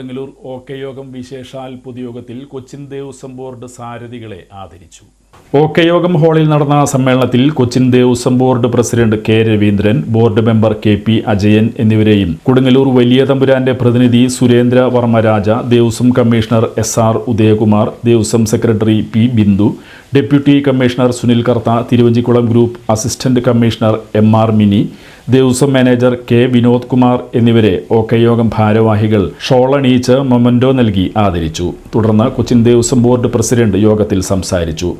Kodungallur O K യോഗം വിശേഷാൽ പൊതുയോഗത്തിൽ കൊച്ചിൻ ദേവസ്വം ബോർഡ് സാരഥികളെ ആദരിച്ചു. ഒ കെ യോഗം ഹാളിൽ നടന്ന സമ്മേളനത്തിൽ Cochin Devaswom board president K Raveendran board member K P Ajayan എന്നിവരെയും കൊടുങ്ങല്ലൂർ വലിയ തമ്പുരാന്റെ പ്രതിനിധി Surendra Varmaraja Devaswom commissioner S R Udayakumar Devaswom secretary P Bindu deputy commissioner Sunil Kartha Thiruvanchikulam group assistant commissioner M R Mini Devaswom manager K Vinod Kumar എന്നിവരെ O യോഗം ഭാരവാഹികൾ ഷോളണിയിച്ച് memento നൽകി ആദരിച്ചു. തുടർന്ന് കൊച്ചിൻ ദേവസ്വം ബോർഡ് പ്രസിഡന്റ് യോഗത്തിൽ സംസാരിച്ചു.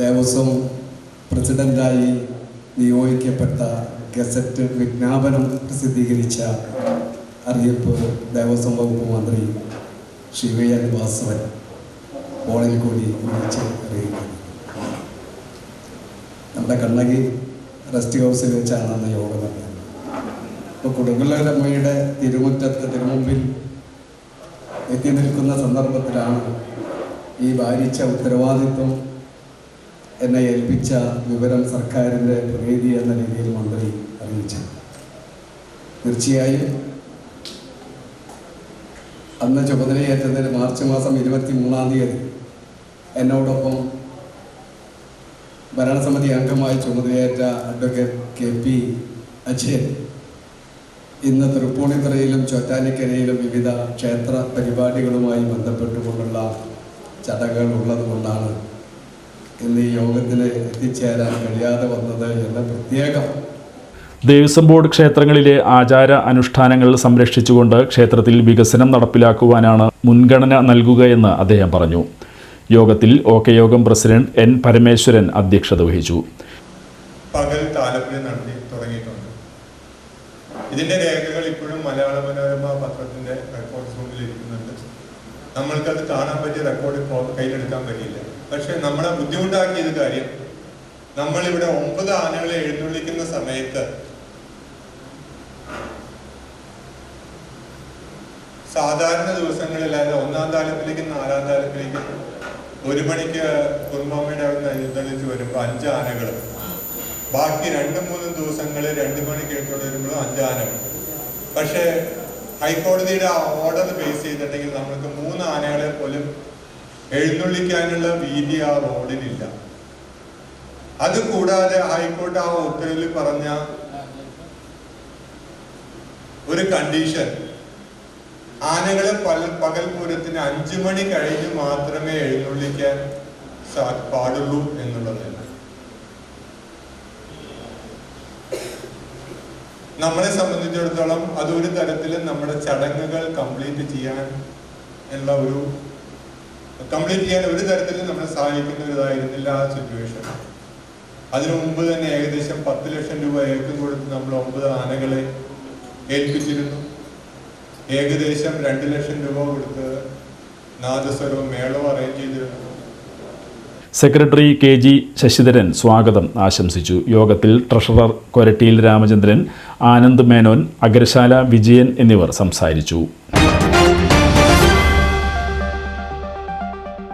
ദേവസ്വം പ്രസിഡന്റായി നിയോഗിക്കപ്പെട്ട ഗസറ്റ് വിജ്ഞാപനം പ്രസിദ്ധീകരിച്ച അറിയിപ്പ് ദേവസ്വം വകുപ്പ് മന്ത്രി ശ്രീ വി എൻ വാസവൻ ഫോണിൽ കൂടി വിളിച്ച് അറിയിക്കുന്നു. നമ്മുടെ കണ്ണകി റെസ്റ്റ് ഹൗസിൽ വെച്ചാണ് അന്ന് യോഗം നടന്നത്. ഇപ്പോൾ കൊടുങ്ങല്ലൂരമ്മയുടെ തിരുമുറ്റത്ത് തിരുമുമ്പിൽ എത്തി നിൽക്കുന്ന സന്ദർഭത്തിലാണ് ഈ ഭാരിച്ച ഉത്തരവാദിത്വം എന്നെ ഏൽപ്പിച്ച വിവരം സർക്കാരിന്റെ പ്രതിനിധി എന്ന രീതിയിൽ മന്ത്രി അറിയിച്ചു. തീർച്ചയായും അന്ന് ചുമതലയേറ്റതിന് മാർച്ച് മാസം ഇരുപത്തി മൂന്നാം തീയതി എന്നോടൊപ്പം ഭരണസമിതി അംഗമായി ചുമതലയേറ്റ അഡ്വക്കേറ്റ് കെ പി അജയൻ ഇന്ന് തൃപ്പൂണിത്തുറയിലും ചോറ്റാനിക്കരയിലും വിവിധ ക്ഷേത്ര പരിപാടികളുമായി ബന്ധപ്പെട്ടുകൊണ്ടുള്ള ചടങ്ങുകൾ ഉള്ളതുകൊണ്ടാണ് ഇന്ന് ഈ യോഗത്തിൽ എത്തിച്ചേരാൻ കഴിയാതെ വന്നത് എന്ന പ്രത്യേകം. ദേവസ്വം ബോർഡ് ക്ഷേത്രങ്ങളിലെ ആചാര അനുഷ്ഠാനങ്ങൾ സംരക്ഷിച്ചുകൊണ്ട് ക്ഷേത്രത്തിൽ വികസനം നടപ്പിലാക്കുവാനാണ് മുൻഗണന നൽകുകയെന്ന് അദ്ദേഹം പറഞ്ഞു. യോഗത്തിൽ ഒ കെ യോഗം പ്രസിഡന്റ് എൻ പരമേശ്വരൻ അധ്യക്ഷത വഹിച്ചു. പകൽ താലപ്പൊലി നടത്തി തുടങ്ങിയിട്ടുണ്ട്. ഇതിന്റെ രേഖകൾ ഇപ്പോഴും മലയാള മനോരമ പത്രത്തിന്റെ റെക്കോർഡ് റൂമിൽ ഇരിക്കുന്നുണ്ട്. നമ്മൾക്കത് കാണാൻ പറ്റിയ റെക്കോർഡ് കയ്യിലെടുക്കാൻ പറ്റിയില്ല. പക്ഷെ നമ്മളെ ബുദ്ധിമുട്ടാക്കിയത് കാര്യം. നമ്മൾ ഇവിടെ ഒമ്പത് ആനകളെ എഴുന്നള്ളിക്കുന്ന സമയത്ത് സാധാരണ ദിവസങ്ങളിൽ അതായത് ഒന്നാം താലത്തിലേക്കും നാലാം താലത്തിലേക്കും ഒരു മണിക്ക് കുറുമ്പമ്മയുടെ അവിടെ നിന്ന് എഴുന്നള്ളിച്ച് വരുമ്പോൾ അഞ്ച് ആനകൾ ബാക്കി രണ്ടും മൂന്നും ദിവസങ്ങളിൽ രണ്ട് മണിക്ക് എഴുന്നോട്ട് വരുമ്പോഴും അഞ്ച് ആനകൾ. പക്ഷേ ഹൈക്കോടതിയുടെ ആ ഓർഡർ ബേസ് ചെയ്തിട്ടുണ്ടെങ്കിൽ നമ്മൾക്ക് മൂന്ന് ആനകളെ പോലും എഴുന്നള്ളിക്കാനുള്ള വീതി ആ റോഡിനില്ല അത് കൂടാതെ ഹൈക്കോടതി ആ ഉത്തരവിൽ പറഞ്ഞ ഒരു കണ്ടീഷൻ ആനകളെ പല പകൽ പൂരത്തിന് അഞ്ചു മണി കഴിഞ്ഞ് മാത്രമേ എഴുന്നള്ളിക്കാൻ പാടുള്ളൂ എന്നുള്ളതല്ല. നമ്മളെ സംബന്ധിച്ചിടത്തോളം അതൊരു തരത്തിൽ നമ്മുടെ ചടങ്ങുകൾ കംപ്ലീറ്റ് ചെയ്യാൻ ഉള്ള ഒരു കംപ്ലീറ്റ് ചെയ്യാൻ ഒരു തരത്തിലും നമ്മളെ സഹായിക്കുന്ന ഒരിതായിരുന്നില്ല ആ സിറ്റുവേഷൻ അതിനു മുമ്പ് തന്നെ ഏകദേശം പത്ത് ലക്ഷം രൂപ ഏക്കും കൊടുത്ത് നമ്മൾ ഒമ്പത് ആനകളെ ഏൽപ്പിച്ചിരുന്നു. ഏകദേശം രണ്ട് ലക്ഷം രൂപ കൊടുത്ത് നാദസ്വരവും മേളവും അറേഞ്ച് ചെയ്തിരുന്നു. സെക്രട്ടറി കെ ജി ശശിധരൻ സ്വാഗതം ആശംസിച്ചു. യോഗത്തിൽ ട്രഷറർ കൊരട്ടിയിൽ രാമചന്ദ്രൻ ആനന്ദ് മേനോൻ അഗ്രശാല വിജയൻ എന്നിവർ സംസാരിച്ചു.